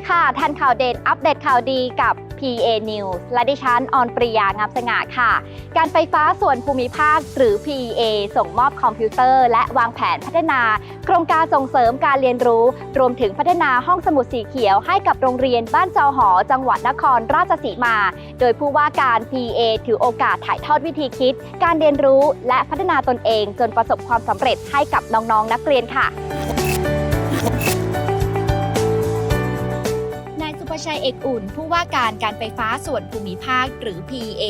ีค่ะทันข่าวเด่นอัปเดตข่าวดีกับ PA News และดิฉันออนปริยางามสง่าค่ะ การไฟฟ้าส่วนภูมิภาคหรือ PEA ส่งมอบคอมพิวเตอร์ และวางแผนพัฒนา โครงการส่งเสริมการเรียนรู้ รวมถึงพัฒนาห้องสมุดสีเขียวให้กับโรงเรียนบ้านจอหอ จังหวัดนครราชสีมา โดยผู้ว่าการ PA ถือโอกาสถ่ายทอดวิธีคิด การเรียนรู้และพัฒนาตนเองจนประสบความสำเร็จให้กับน้องๆนักเรียนค่ะ ชัยเอกอุ่น ผู้ว่าการการไฟฟ้าส่วนภูมิภาคหรือ PA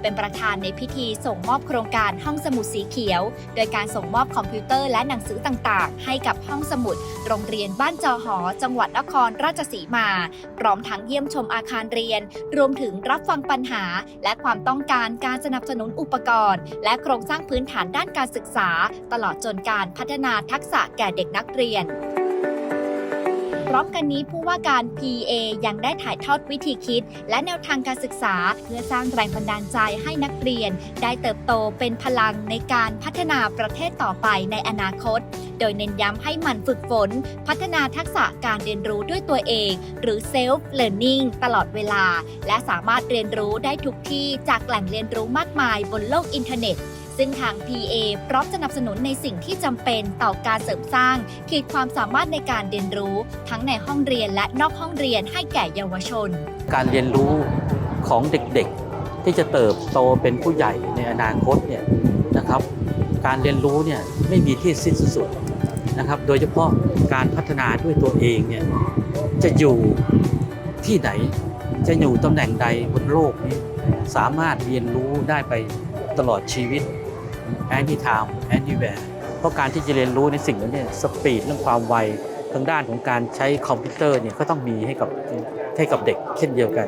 เป็นประธานในพิธีส่งมอบโครงการห้องสมุดสีเขียว โดยการส่งมอบคอมพิวเตอร์และหนังสือต่างๆ ให้กับห้องสมุด โรงเรียนบ้านจอหอ จังหวัดนครราชสีมา พร้อมทั้งเยี่ยมชมอาคารเรียน รวมถึงรับฟังปัญหา และความต้องการการสนับสนุนอุปกรณ์ และโครงสร้างพื้นฐานด้านการศึกษา ตลอดจนการพัฒนาทักษะแก่เด็กนักเรียน ร้อมกันนี้ผู้ว่าการ PA ยังได้ถ่ายทอดวิธีคิด และแนวทางการศึกษา เพื่อสร้างแรงบันดาลใจให้นักเรียน ได้เติบโตเป็นพลังในการพัฒนาประเทศต่อไปในอนาคต โดยเน้นย้ำให้หมันฝึกฝน พัฒนาทักษะการเรียนรู้ด้วยตัวเอง หรือ self learning ตลอดเวลา และสามารถเรียนรู้ได้ทุกที่จากแหล่งเรียนรู้มากมายบนโลกอินเทอร์เน็ต ซึ่งทาง PA พร้อมสนับสนุนในสิ่งที่จำเป็นต่อการเสริมสร้าง ขีดความสามารถในการเรียนรู้ ทั้งในห้องเรียนและนอกห้องเรียนให้แก่เยาวชน การเรียนรู้ของเด็กๆ ที่จะเติบโตเป็นผู้ใหญ่ในอนาคตเนี่ยนะครับ การเรียนรู้เนี่ยไม่มีที่สิ้นสุดนะครับ โดยเฉพาะการพัฒนาด้วยตัวเองเนี่ยจะอยู่ที่ไหนจะอยู่ตำแหน่งใดบนโลกนี้ สามารถเรียนรู้ได้ไปตลอดชีวิต anytime anywhere เพราะการที่จะเรียนรู้ในสิ่งนี้เนี่ยสปีดเรื่องความไวทางด้านของการใช้คอมพิวเตอร์เนี่ยก็ต้องมีให้กับให้กับเด็กเช่นเดียวกัน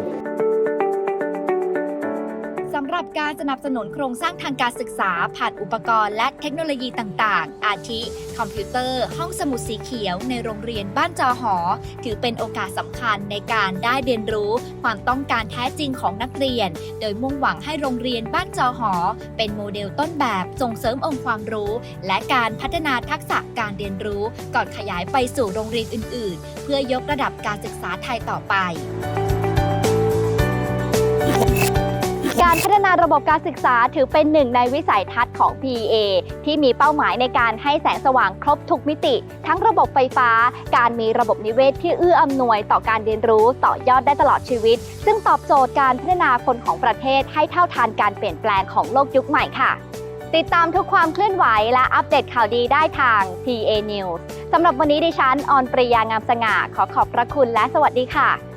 สำหรับการสนับสนุนโครงสร้างทางการศึกษา ผ่านอุปกรณ์และเทคโนโลยีต่างๆ อาทิ คอมพิวเตอร์ ห้องสมุดสีเขียว ในโรงเรียนบ้านจอหอ ถือเป็นโอกาสสำคัญในการได้เรียนรู้ ความต้องการแท้จริงของนักเรียน โดยมุ่งหวังให้โรงเรียนบ้านจอหอ เป็นโมเดลต้นแบบส่งเสริมองค์ความรู้ และการพัฒนาทักษะการเรียนรู้ ก่อนขยายไปสู่โรงเรียนอื่น ๆ เพื่อยกระดับการศึกษาไทยต่อไป การพัฒนาระบบการศึกษาถือเป็นหนึ่งในวิสัยทัศน์ของ PEA ที่มีเป้าหมายในการให้แสงสว่างครบทุกมิติ ทั้งระบบไฟฟ้า การมีระบบนิเวศที่เอื้ออำนวยต่อการเรียนรู้ต่อยอดได้ตลอดชีวิต ซึ่งตอบโจทย์การพัฒนาคนของประเทศให้เท่าทันการเปลี่ยนแปลงของโลกยุคใหม่ค่ะ ติดตามทุกความเคลื่อนไหวและอัปเดตข่าวดีได้ทาง PA News สำหรับวันนี้ดิฉันออนปริยางามสง่าขอขอบพระคุณและสวัสดีค่ะ